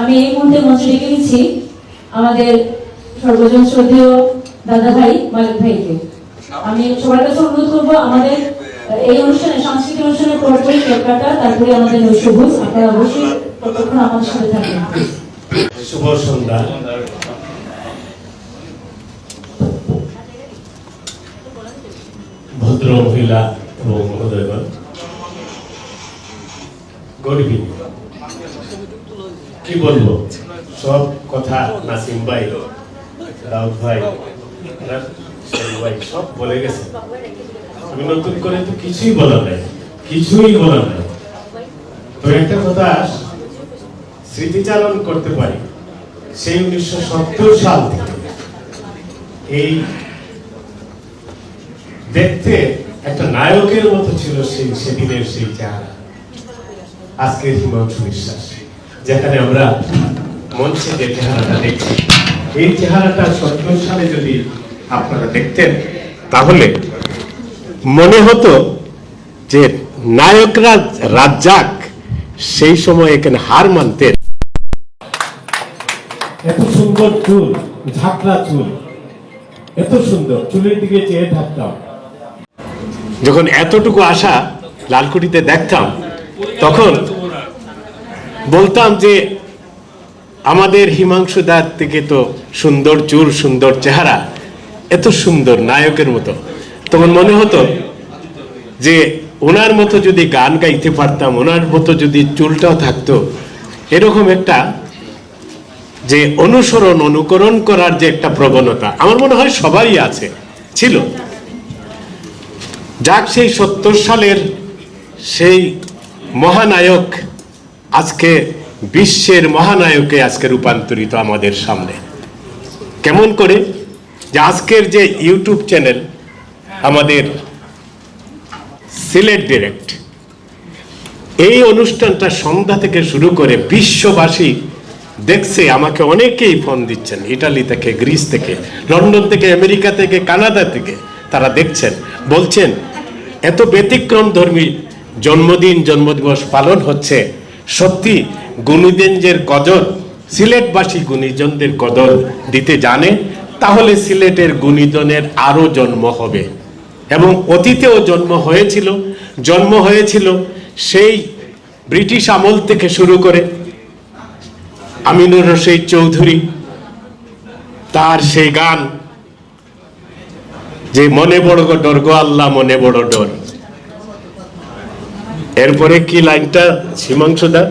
আমি এই মুহূর্তে মঞ্চে ডেকে নিচ্ছি আমাদের সর্বজন শ্রদ্ধেয় দাদা ভাই মালিক ভাইকে। আমি সবার কাছে অনুরোধ করব, আমাদের এই অনুষ্ঠানে, সাংস্কৃতিক অনুষ্ঠানের পরপরই কেক কাটা তারপরে আমাদের সবুজ, আপনারা অবশ্যই ততক্ষণ আমাদের সাথে থাকবেন শুভ সন্ধ্যা। ভদ্র মহিলা এবং মহোদয়গণ গরিবী কি বলব? সব কথা নাসিম ভাই, রাউত ভাই ভাই সব বলে গেছে। আমি নতুন করে তো কিছুই বলা নাই, কিছুই বলা নাই। তো একটা কথা, স্মৃতিচারণ করতে পারি, সেই উনিশশো সত্তর সাল থেকে এই দেখতে একটা নায়কের মতো ছিল সেই, সেদিনের সেই চেহারা। আজকের হিমাংশু বিশ্বাস। যেখানে আমরা মঞ্চে যে চেহারাটা দেখছি এই চেহারাটা সত্তর সালে যদি আপনারা দেখতেন তাহলে মনে হতো যে নায়করা রাজ্জাক সেই সময় এখানে হার মানতেন। এত সুন্দর চুল ঝাঁকড়া চুল এত সুন্দর চুলের দিকে চেয়ে থাকতাম যখন এতটুকু আশা লালকুটিতে দেখতাম তখন বলতাম যে আমাদের হিমাংশু দার থেকে তো সুন্দর চুল, সুন্দর চেহারা, এত সুন্দর নায়কের মতো। তখন মনে হতো যে ওনার মতো যদি গান গাইতে পারতাম, ওনার মতো যদি চুলটাও থাকতো, এরকম একটা যে অনুসরণ, অনুকরণ করার যে একটা প্রবণতা আমার মনে হয় সবারই আছে, ছিল। যাক, সেই সত্তর সালের সেই মহানায়ক আজকে বিশ্বের মহানায়কে আজকে রূপান্তরিত আমাদের সামনে। কেমন করে? যে আজকের যে ইউটিউব চ্যানেল, আমাদের সিলেট ডিরেক্ট, এই অনুষ্ঠানটা সন্ধ্যা থেকে শুরু করে বিশ্ববাসী দেখছে, আমাকে অনেকেই ফোন দিচ্ছেন, ইটালি থেকে, গ্রিস থেকে, লন্ডন থেকে, আমেরিকা থেকে, কানাডা থেকে, তারা দেখছেন, বলছেন, এত ব্যতিক্রম ধর্মী জন্মদিন, জন্মদিবস পালন হচ্ছে সত্যি গুণীজনদের কদর সিলেটবাসী গুণীজনদের কদর দিতে জানে, তাহলে সিলেটের গুণীজনের আরও জন্ম হবে। এবং অতীতেও জন্ম হয়েছিল জন্ম হয়েছিল সেই ব্রিটিশ আমল থেকে শুরু করে আমিনুর রশিদ চৌধুরী, তার সেই গান, যে মনে বড় ডর গো আল্লাহ, মনে বড় ডর। এরপরে কি লাইনটা? সীমাংশুদা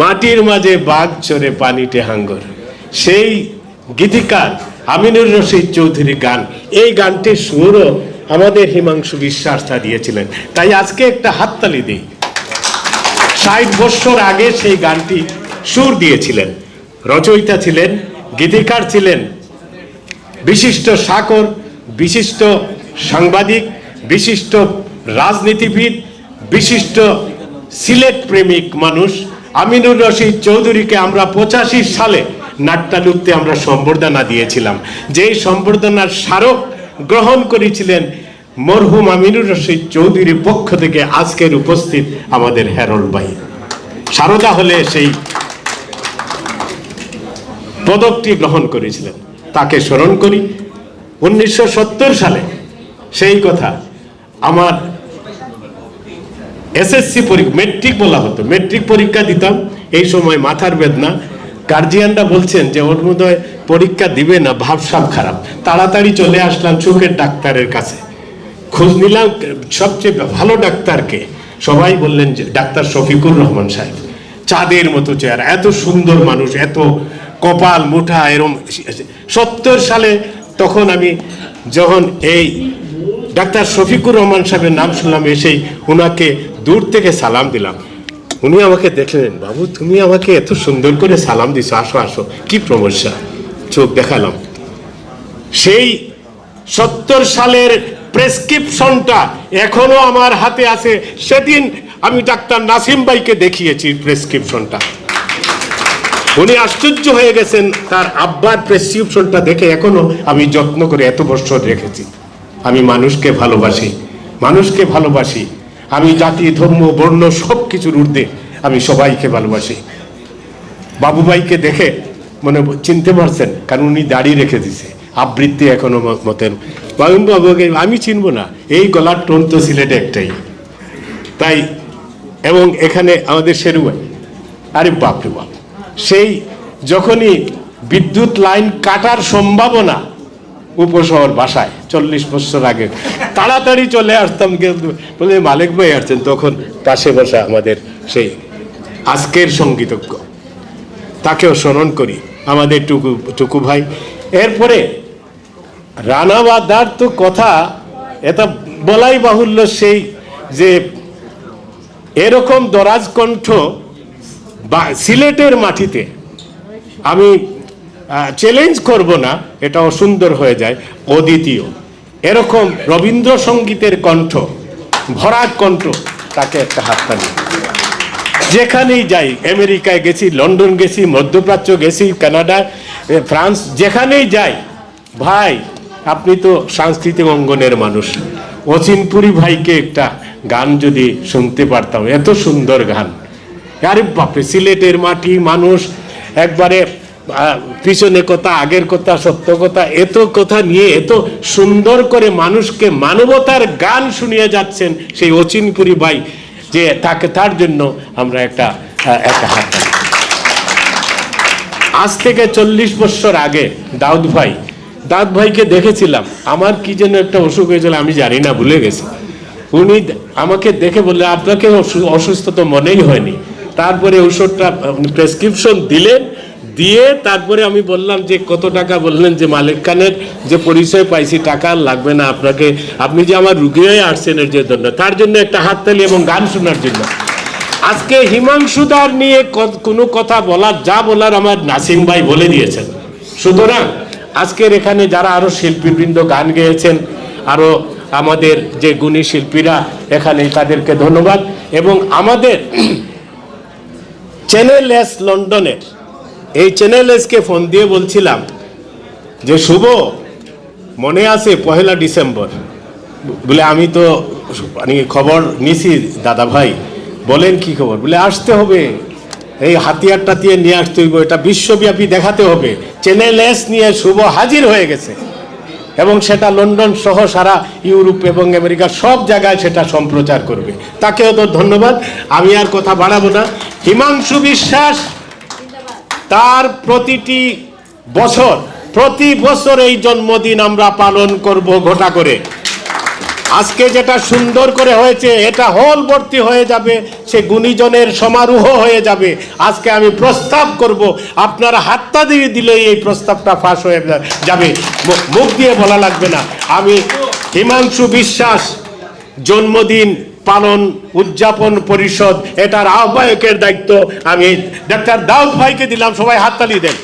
মাটির মাঝে বাঘ চড়ে পানিতে হাঙ্গর। সেই গীতিকার আমিনুর রশিদ চৌধুরী গান। এই গানটির সুরও আমাদের হিমাংশু বিশ্বাসটা দিয়েছিলেন তাই আজকে একটা হাততালি দিই। ষাট বছর আগে সেই গানটি সুর দিয়েছিলেন। রচয়িতা ছিলেন, গীতিকার ছিলেন, বিশিষ্ট সাকর, বিশিষ্ট সাংবাদিক বিশিষ্ট রাজনীতিবিদ, বিশিষ্ট সিলেট প্রেমিক মানুষ। আমিনুর রশিদ চৌধুরীকে আমরা পঁচাশি সালে নাট্যালুকতে আমরা সম্বর্ধনা দিয়েছিলাম। যেই সম্বর্ধনার স্মারক গ্রহণ করেছিলেন মরহুম আমিনুর রশিদ চৌধুরীর পক্ষ থেকে আজকের উপস্থিত আমাদের হেরল ভাই। সারদা হলে সেই পদকটি গ্রহণ করেছিলেন। তাকে স্মরণ করি, উনিশশো সত্তর সালে সেই কথা আমার এসএসসি পরীক্ষা মেট্রিক বলা হতো। মেট্রিক পরীক্ষা দিতাম, এই সময় মাথার বেদনা। গার্জিয়ানরা বলছেন যে, ওর পরীক্ষা দিবে না, ভাবসাব খারাপ। তাড়াতাড়ি চলে আসলাম চোখের ডাক্তারের কাছে। খোঁজ নিলাম, সবচেয়ে ভালো ডাক্তারকে। সবাই বললেন যে, ডাক্তার শফিকুর রহমান সাহেব, চাঁদের মতো চেহারা। এত সুন্দর মানুষ, এত কপাল মুঠা এরম সত্তর সালে তখন আমি যখন এই ডাক্তার শফিকুর রহমান সাহেবের নাম শুনলাম, এসেই ওনাকে দূর থেকে সালাম দিলাম। উনি আমাকে দেখলেন, বাবু, তুমি আমাকে এত সুন্দর করে সালাম দিছো, আসো আসো, কি প্রমস্যা চোখ দেখালাম। সেই সত্তর সালের প্রেসক্রিপশনটা এখনও আমার হাতে আছে। সেদিন আমি ডাক্তার নাসিম ভাইকে দেখিয়েছি প্রেসক্রিপশনটা। উনি আশ্চর্য হয়ে গেছেন, তার আব্বার প্রেসক্রিপশনটা দেখে এখনও আমি যত্ন করে এত বছর রেখেছি। আমি মানুষকে ভালোবাসি মানুষকে ভালোবাসি। আমি জাতি, ধর্ম, বর্ণ সব কিছুর ঊর্ধ্বে আমি সবাইকে ভালোবাসি। বাবুভাইকে দেখে মনে চিনতে পারছেন, কারণ উনি দাড়ি রেখে দিছে, আবৃত্তি এখনও মতেন বাবু বাবুকে আমি চিনব না, এই গলার টোন তো সিলেটে একটাই। তাই, এবং এখানে আমাদের শেরু ভাই, আরে বাপরে বাপ। সেই যখনই বিদ্যুৎ লাইন কাটার সম্ভাবনা উপশহর বাসায় চল্লিশ বছর আগে। তাড়াতাড়ি চলে আসতাম কিন্তু বলে, মালিক ভাই আসছেন। তখন পাশে বসা আমাদের সেই আজকের সঙ্গীতজ্ঞ। তাকেও স্মরণ করি, আমাদের টুকু টুকু ভাই। এরপরে রানাবাদার তো কথা, এটা বলাই বাহুল্য সেই যে এরকম দরাজ কণ্ঠ বা সিলেটের মাটিতে আমি চ্যালেঞ্জ করব না এটা অসুন্দর হয়ে যায়। অদ্বিতীয়, এরকম রবীন্দ্রসঙ্গীতের কণ্ঠ, ভরাট কণ্ঠ, তাকে একটা হাততালি। যেখানেই যাই, আমেরিকায় গেছি, লন্ডন গেছি, মধ্যপ্রাচ্য গেছি কানাডা ফ্রান্স, যেখানেই যাই, ভাই, আপনি তো সাংস্কৃতিক অঙ্গনের মানুষ। অচিনপুরি ভাইকে একটা গান যদি শুনতে পারতাম, এত সুন্দর গান। আরে বাপরে, সিলেটের মাটি মানুষ, একবারে পিছনে কথা, আগের কথা, সত্য কথা, এত কথা নিয়ে এত সুন্দর করে মানুষকে মানবতার গান শুনিয়ে যাচ্ছেন সেই অচিনপুরি ভাই, যে তাকে তার জন্য আমরা একটা একটা হাত আজ থেকে চল্লিশ বছর আগে দাউদ ভাই, দাউদ ভাইকে দেখেছিলাম। আমার কি যেন একটা অসুখ হয়েছিল, আমি জানি না, ভুলে গেছি। উনি আমাকে দেখে বললে, আপনাকে অসুস্থ তো মনেই হয়নি। তারপরে ওষুধটা প্রেসক্রিপশন দিলেন দিয়ে তারপরে আমি বললাম যে, কত টাকা? বললেন যে, মালিক খানের যে পরিচয় পাইছি, টাকা লাগবে না আপনাকে। আপনি যে আমার রুগী হয়ে আসছেন এর জন্য, তার জন্য একটা হাততালি এবং গান শোনার জন্য। আজকে হিমাংশুদার নিয়ে কোনো কথা বলার, যা বলার আমার নাসিম ভাই বলে দিয়েছেন। সুতরাং, আজকের এখানে যারা আরও শিল্পীবৃন্দ গান গেয়েছেন, আরও আমাদের যে গুণী শিল্পীরা এখানে তাদেরকে ধন্যবাদ। এবং আমাদের চ্যানেল এস লন্ডনের এই চ্যানেল এসকে ফোন দিয়ে বলছিলাম যে, শুভ, মনে আছে পহেলা ডিসেম্বর? বলে, আমি তো মানে খবর নিছি, দাদা ভাই। বলেন কি খবর? বলে, আসতে হবে। এই হাতিয়ার টাতিয়ার নিয়ে আসতে হইব। এটা বিশ্বব্যাপী দেখাতে হবে। চ্যানেল এস নিয়ে শুভ হাজির হয়ে গেছে। এবং সেটা লন্ডন সহ সারা ইউরোপ এবং আমেরিকা সব জায়গায় সেটা সম্প্রচার করবে। তাকেও তো ধন্যবাদ। আমি আর কথা বাড়াবো না। হিমাংশু বিশ্বাস তার প্রতিটি বছর, প্রতি বছর এই জন্মদিন আমরা পালন করব ঘটা করে। আজকে যেটা সুন্দর করে হয়েছে, এটা হল ভর্তি হয়ে যাবে, সে গুণীজনের সমারোহ হয়ে যাবে। আজকে আমি প্রস্তাব করব, আপনারা হাতটা দিয়ে দিলেই এই প্রস্তাবটা ফাঁস হয়ে যাবে। মুখ দিয়ে বলা লাগবে না। আমি হিমাংশু বিশ্বাস, জন্মদিন পালন, উদযাপন, পরিষদ, এটার আহ্বায়কের দায়িত্ব আমি। ডাক্তার দাউদ ভাইকে দিলাম, সবাই হাততালি দেন।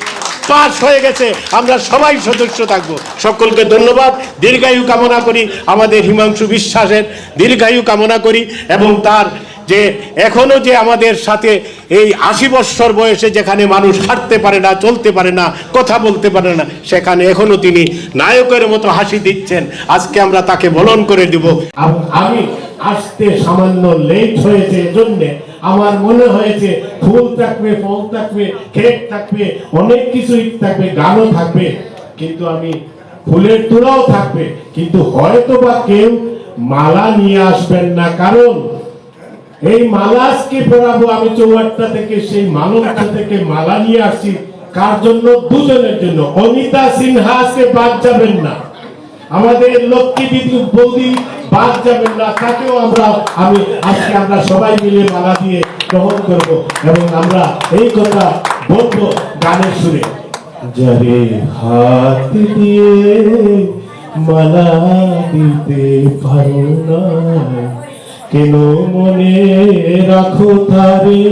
পাস হয়ে গেছে, আমরা সবাই সদস্য থাকব। সকলকে ধন্যবাদ, দীর্ঘায়ু কামনা করি, আমাদের হিমাংশু বিশ্বাসের দীর্ঘায়ু কামনা করি, এবং তার যে এখনও যে আমাদের সাথে এই আশি বৎসর বয়সে যেখানে মানুষ হাঁটতে পারে না, চলতে পারে না, কথা বলতে পারে না, সেখানে এখনও তিনি নায়কের মতো হাসি দিচ্ছেন। আজকে আমরা তাকে বলন করে দিব। আমি আসতে সামান্য লেট হয়েছে, এজন্য আমার মনে হয়েছে ফুল থাকবে, ফল থাকবে কেক থাকবে, অনেক কিছুই থাকবে, গানও থাকবে, কিন্তু আমি ফুলের তোড়াও থাকবে, কিন্তু হয়তো বা কেউ মালা নিয়ে আসবেন না, কারণ এই মালা আজকে পরাবো, আমি চৌহাট্টা থেকে, সেই মালঞ্চ থেকে মালা নিয়ে আসছি, কার জন্য? দুজনের জন্য। অনিতা সিনহা আজকে বাদ যাবেন না। আমাদের লক্ষ্মী বিদ্যুৎ বৌদি বাদ যাবেন না, তাকেও আমরা, আমি, আজকে আমরা সবাই মিলে মালা দিয়ে গ্রহণ করব এবং আমরা এই কথা বলব গানের সুরে। যারে হাত দিয়ে মালা দিতে পারো না, কেন মনে রাখো তারে?